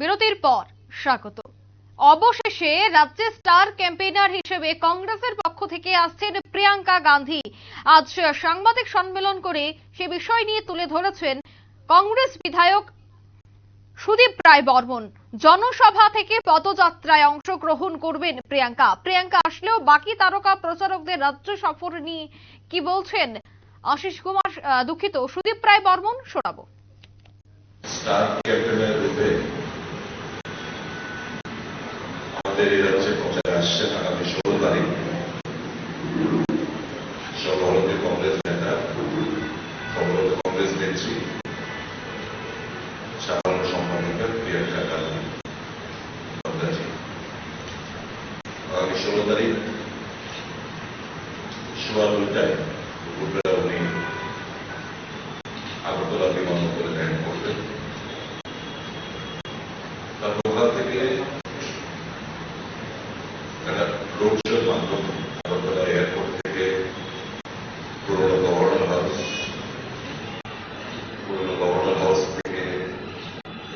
বিরতির পর স্বাগত। অবশেষে রাজ্যে স্টার ক্যাম্পেইনার হিসেবে কংগ্রেসের পক্ষ থেকে আসছেন প্রিয়াঙ্কা গান্ধী। আজ সাংবাদিক সম্মেলন করে সে বিষয় নিয়ে তুলে ধরেছেন কংগ্রেস বিধায়ক সুদীপ রায় বর্মন। জনসভা থেকে পদযাত্রায় অংশগ্রহণ করবেন প্রিয়াঙ্কা। প্রিয়াঙ্কা, আসলেও বাকি তারকা প্রচারকদের রাজ্য সফর নিয়ে কি বলছেন? আশিস কুমার দুঃখিত। সুদীপ রায় বর্মন, শোনাবো। স্টার ক্যাপ্টেনের রূপে এই রাজ্যে পৌঁছে আসছেন আগামী ষোলো তারিখ সর্বভারতীয় কংগ্রেস নেতা সর্বভারতীয় কংগ্রেস নেত্রী সাধারণ সম্পাদকের প্রিয়াঙ্কা গান্ধী আগামী ষোলো তারিখ সোয়া দুইটায় দুপুরবেলা উনি আগরতলা বিমানবন্দরে ল্যান্ড করবেন তারপর ওখান থেকে একটা রোড শোর মাধ্যমে আগরতলা এয়ারপোর্ট থেকে পুরোনো গভর্নর হাউস পুরোনো গভর্নর হাউস থেকে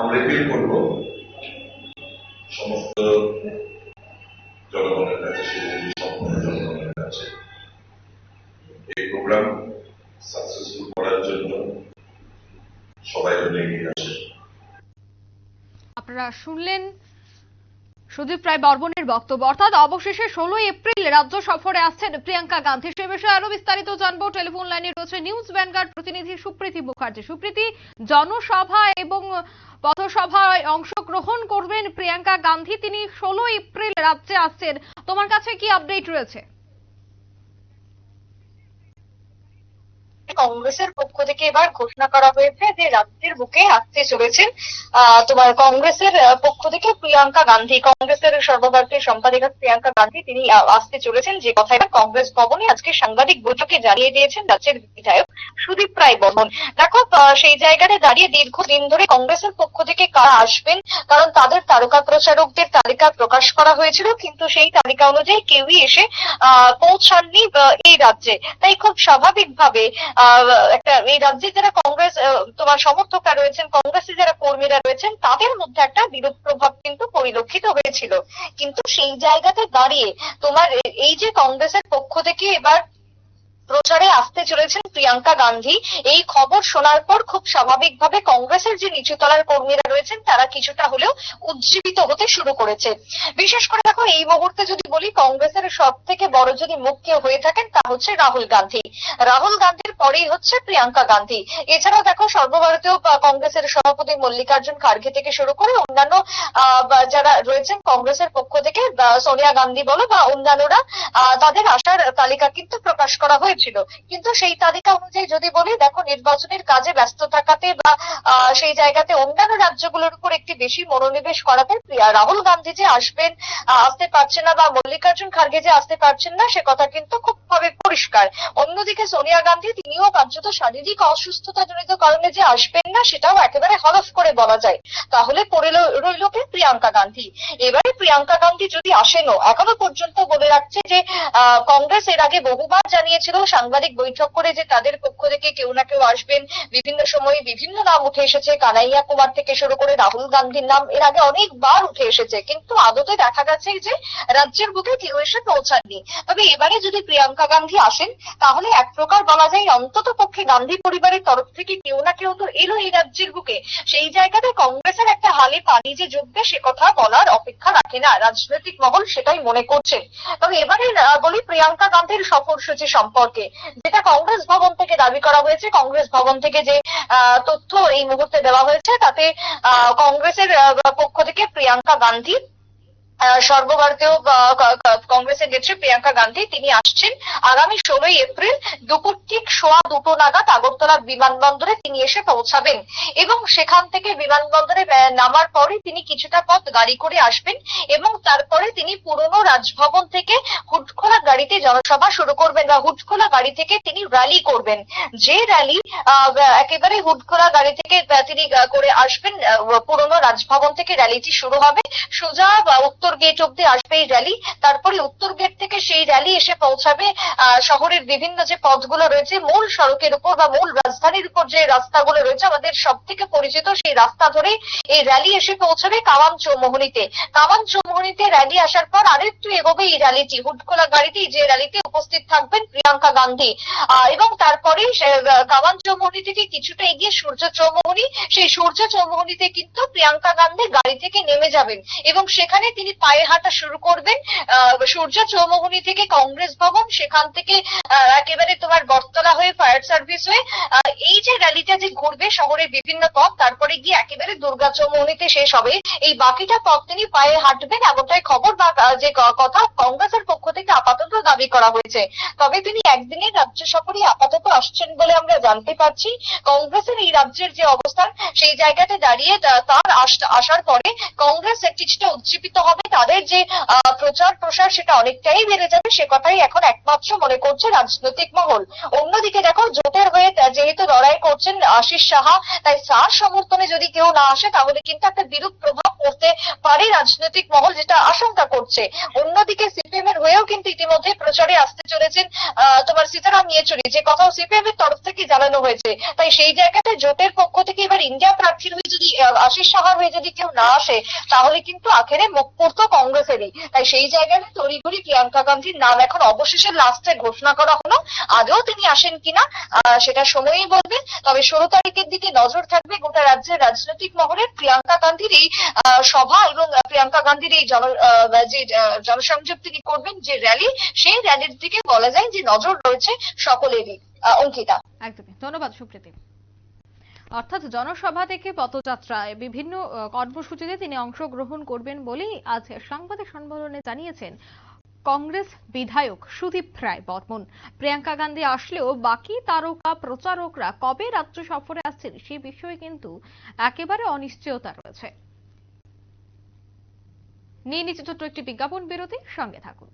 আমরা করব। সমস্ত জনগণের কাছে সম্পূর্ণ জনগণের কাছে। এই প্রোগ্রাম সাকসেসফুল করার জন্য সবাই এগিয়ে আসে। আপনারা শুনলেন সুদীপ রায় বর্মনের বক্তব্য। অর্থাৎ অবশেষে ষোলোই এপ্রিল রাজ্য সফরে আসছেন প্রিয়াঙ্কা গান্ধী। সে বিষয়ে আরও বিস্তারিত জানব। টেলিফোন লাইনে রয়েছে নিউজ ভ্যানগার্ড প্রতিনিধি সুপ্রীতি মুখার্জি। সুপ্রীতি, জনসভা এবং পথসভায় অংশগ্রহণ করবেন প্রিয়াঙ্কা গান্ধী। তিনি ষোলো এপ্রিল রাজ্যে আসছেন। তোমার কাছে কি আপডেট রয়েছে? কংগ্রেসের পক্ষ থেকে এবার ঘোষণা করা হয়েছে যে রাজ্যের বুকে আসতে চলেছেন তোমার কংগ্রেসের পক্ষ থেকে প্রিয়াঙ্কা গান্ধী। কংগ্রেসের সর্বভারতীয় সম্পাদিকা প্রিয়াঙ্কা গান্ধী, তিনি আসতে চলেছেন। যে কথা কংগ্রেস ভবনে আজকে সাংবাদিক বৈঠকে জানিয়ে দিয়েছেন রাজ্যের বিধায়ক সুদীপ রায় বর্মন দেখো সেই জায়গাতে দাঁড়িয়ে দীর্ঘদিন ধরে কংগ্রেসের পক্ষ থেকে কারা আসবেন, কারণ তাদের তারকা প্রচারকদের তালিকা প্রকাশ করা হয়েছিল, কিন্তু সেই তালিকা অনুযায়ী কেউই এসে পৌঁছাননি এই রাজ্যে। তাই খুব স্বাভাবিকভাবে একটা, এই রাজ্যে যারা কংগ্রেস তোমার সমর্থকরা রয়েছেন, কংগ্রেসের যারা কর্মীরা রয়েছেন, তাদের মধ্যে একটা বিরূপ প্রভাব কিন্তু পরিলক্ষিত হয়েছিল। কিন্তু সেই জায়গাতে দাঁড়িয়ে তোমার এই যে কংগ্রেসের পক্ষ থেকে এবার প্রচারে আসতে চলেছেন প্রিয়াঙ্কা গান্ধী। এই খবর শোনার পর খুব স্বাভাবিকভাবে কংগ্রেসের যে নিচুতলার কর্মীরা রয়েছেন, তারা কিছুটা হলেও উজ্জীবিত হতে শুরু করেছে। বিশেষ করে দেখো, এই মুহূর্তে যদি বলি, কংগ্রেসের সব থেকে বড় যদি মুখ কেউ হয়ে থাকেন, তা হচ্ছে রাহুল গান্ধী। রাহুল গান্ধীর পরেই হচ্ছে প্রিয়াঙ্কা গান্ধী। এছাড়াও দেখো, সর্বভারতীয় কংগ্রেসের সভাপতি মল্লিকার্জুন খার্গে থেকে শুরু করে অন্যান্য যারা রয়েছেন কংগ্রেসের পক্ষ থেকে সোনিয়া গান্ধী বলো বা অন্যান্যরা তাদের আসার তালিকা কিন্তু প্রকাশ করা হয়েছিল কিন্তু সেই তালিকা অনুযায়ী যদি বলি, দেখো, নির্বাচনের কাজে ব্যস্ত থাকাতে বা সেই জায়গাতে অন্যান্য রাজ্যগুলোর উপর একটি বেশি মনোনিবেশ করাতে রাহুল গান্ধী যে আসবেন আসতে পারছেন না বা মল্লিকার্জুন খার্গে যে আসতে পারছেন না, সে কথা কিন্তু খুব ভাবে পরিষ্কার। অন্যদিকে সোনিয়া গান্ধী, তিনিও কার্যত শারীরিক অসুস্থতা জনিত কারণে যে আসবেন না, সেটাও একেবারে হলফ করে বলা যায়। তাহলে পড়ে রইল কে? প্রিয়াঙ্কা গান্ধী। এবারে প্রিয়াঙ্কা গান্ধী যদি আসেনও, এখনও পর্যন্ত বলে রাখছে যে কংগ্রেস এর আগে বহুবার জানিয়েছিল সাংবাদিক বৈঠক করে যে তাদের পক্ষ থেকে কেউ না কেউ আসবেন। বিভিন্ন সময়ে বিভিন্ন নাম উঠে এসেছে। কানাইয়া কুমার থেকে শুরু করে রাহুল গান্ধীর নাম এর আগে অনেকবার উঠে এসেছে। কিন্তু আদতে দেখা গেছে যে রাজ্যের বুকে কেউ এসে পৌঁছাননি। তবে এবারে যদি প্রিয়াঙ্কা গান্ধী আসেন, তাহলে এক প্রকার বলা যায় অন্তত পক্ষে গান্ধী পরিবারের তরফ থেকে কেউ না কেউ তো এলো এই রাজ্যের বুকে। সেই জায়গাতে কংগ্রেসের একটা হালে পানি যে জমবে সে কথা বলার অপেক্ষা রাখে না। রাজনৈতিক মহল সেটাই মনে করছে। তবে এবারে বলি প্রিয়াঙ্কা গান্ধীর সফরসূচি সম্পর্কে। সম্পর্কে যেটা কংগ্রেস ভবন থেকে দাবি করা হয়েছে, কংগ্রেস ভবন থেকে যে তথ্য এই মুহূর্তে দেওয়া হয়েছে, তাতে কংগ্রেসের পক্ষ থেকে প্রিয়াঙ্কা গান্ধী সর্বভারতীয় কংগ্রেসের নেত্রী প্রিয়াঙ্কা গান্ধী, তিনি আসছেন আগামী ষোলোই এপ্রিল দুপুর ঠিক সোয়া দুটো নাগাদ আগরতলা বিমানবন্দরে তিনি এসে পৌঁছাবেন। এবং সেখান থেকে বিমানবন্দরে নামার পরে তিনি কিছুটা পথ গাড়ি করে আসবেন এবং তারপরে তিনি পুরনো রাজভবন থেকে হুটখোলা গাড়িতে জনসভা শুরু করবেন, বা হুটখোলা গাড়ি থেকে তিনি র্যালি করবেন। যে র্যালি একেবারে হুটখোলা গাড়ি থেকে তিনি করে আসবেন পুরনো রাজভবন থেকে র্যালিটি শুরু হবে। সোজা, বা উত্তর গেট অব্দি আসবে এই র্যালি তারপরে উত্তর গেট থেকে সেই র্যালি এসে পৌঁছাবে শহরের বিভিন্ন যে পথগুলো রয়েছে, মূল সড়কের উপর বা মূল রাজধানীর উপর যে রাস্তাগুলো রয়েছে, আমাদের সব থেকে পরিচিত সেই রাস্তা ধরে এই র্যালি এসে পৌঁছাবে কাওয়ান চৌমোহনীতে। কাওয়ান চৌমোহনীতে র্যালি আসার পর আরেকটু এগোবে এই র্যালিটি হুটখোলা গাড়িতে যে র্যালিতে উপস্থিত থাকবেন প্রিয়াঙ্কা গান্ধী। এবং তারপরে কাওয়ান চৌমোহনী থেকে কিছুটা এগিয়ে সূর্য চৌমোহনী। সেই সূর্য চৌমোহনীতে কিন্তু প্রিয়াঙ্কা গান্ধী গাড়ি থেকে নেমে যাবেন। এবং সেখানে তিনি পায়ে হাঁটা শুরু করবেন। সূর্য চৌমোহনী থেকে কংগ্রেস ভবন, সেখান থেকে একেবারে তোমার বটতলা হয়ে ফায়ার সার্ভিস হয়ে এই যে র্যালিটা যে ঘুরবে শহরের বিভিন্ন পথ, তারপরে গিয়ে একেবারে দুর্গা চৌমোহনীতে শেষ হবে। এই বাকিটা পথ তিনি পায়ে হাঁটবেন, এমনটাই খবর বা যে কথা কংগ্রেসের পক্ষ থেকে আপাতত দাবি করা হয়েছে। তবে তিনি একদিনের রাজ্য সফরে আপাতত আসছেন বলে আমরা জানতে পারছি। কংগ্রেসের এই রাজ্যের যে অবস্থান, সেই জায়গাতে দাঁড়িয়ে তার আস- আসার পরে কংগ্রেস কিছুটা উজ্জীবিত হবে তাদের যে প্রচার প্রসার সেটা অনেকটাই বেড়ে যাবে, সে কথাই এখন একমাত্র মনে করছে রাজনৈতিক মহল। অন্যদিকে দেখো, জোটের হয়ে যেহেতু লড়াই করছেন আশিস সাহা, তাই তার সমর্থনে যদি কেউ না আসে, তাহলে কিন্তু একটা বিরূপ প্রভাব পড়তে পারে রাজনৈতিক মহল, যেটা আশঙ্কা করছে। অন্যদিকে সিপিএম এর হয়েও কিন্তু ইতিমধ্যে প্রচারে আসতে চলেছেন তোমার সীতারাম ইয়েচুরি। যে কথাও সিপিএম এর তরফ থেকে জানানো হয়েছে। তাই সেই জায়গাতে জোটের পক্ষ থেকে এবার ইন্ডিয়া প্রার্থীর হয়ে যদি আশিস সাহার হয়ে যদি কেউ না আসে, তাহলে কিন্তু আখেরে মুখ পড়তো কংগ্রেসেরই। তাই সেই জায়গায় তড়িঘড়ি প্রিয়াঙ্কা গান্ধীর নাম এখন অবশেষে লাস্টে ঘোষণা করা হলো। আদৌ তিনি আসেন কিনা সেটা সময়ই বলবে। তবে ষোলো তারিখের দিকে নজর থাকবে গোটা রাজ্যের রাজনৈতিক মহলের প্রিয়াঙ্কা গান্ধীর এই সভা এবং প্রিয়াঙ্কা গান্ধীর এই জন যে জনসংযোগ তিনি করবেন, যে র্যালি সেই র্যালির দিকে বলা যায় যে নজর রয়েছে সকলেরই। অঙ্কিতা। একদমই। ধন্যবাদ সুপ্রীতি। অর্থাৎ জনসভা থেকে পদযাত্রায় বিভিন্ন কর্মসূচিতে তিনি অংশগ্রহণ করবেন বলেই আজ সাংবাদিক সম্মেলনে জানিয়েছেন কংগ্রেস বিধায়ক সুদীপ রায় বর্মন। প্রিয়াঙ্কা গান্ধী আসলেও বাকি তারকা প্রচারকরা কবে রাজ্য সফরে আসছেন সে বিষয়ে কিন্তু একেবারে অনিশ্চয়তা রয়েছে। নিয়ে নিচ্ছে ছোট্ট একটি বিজ্ঞাপন বিরতি, সঙ্গে থাকুন।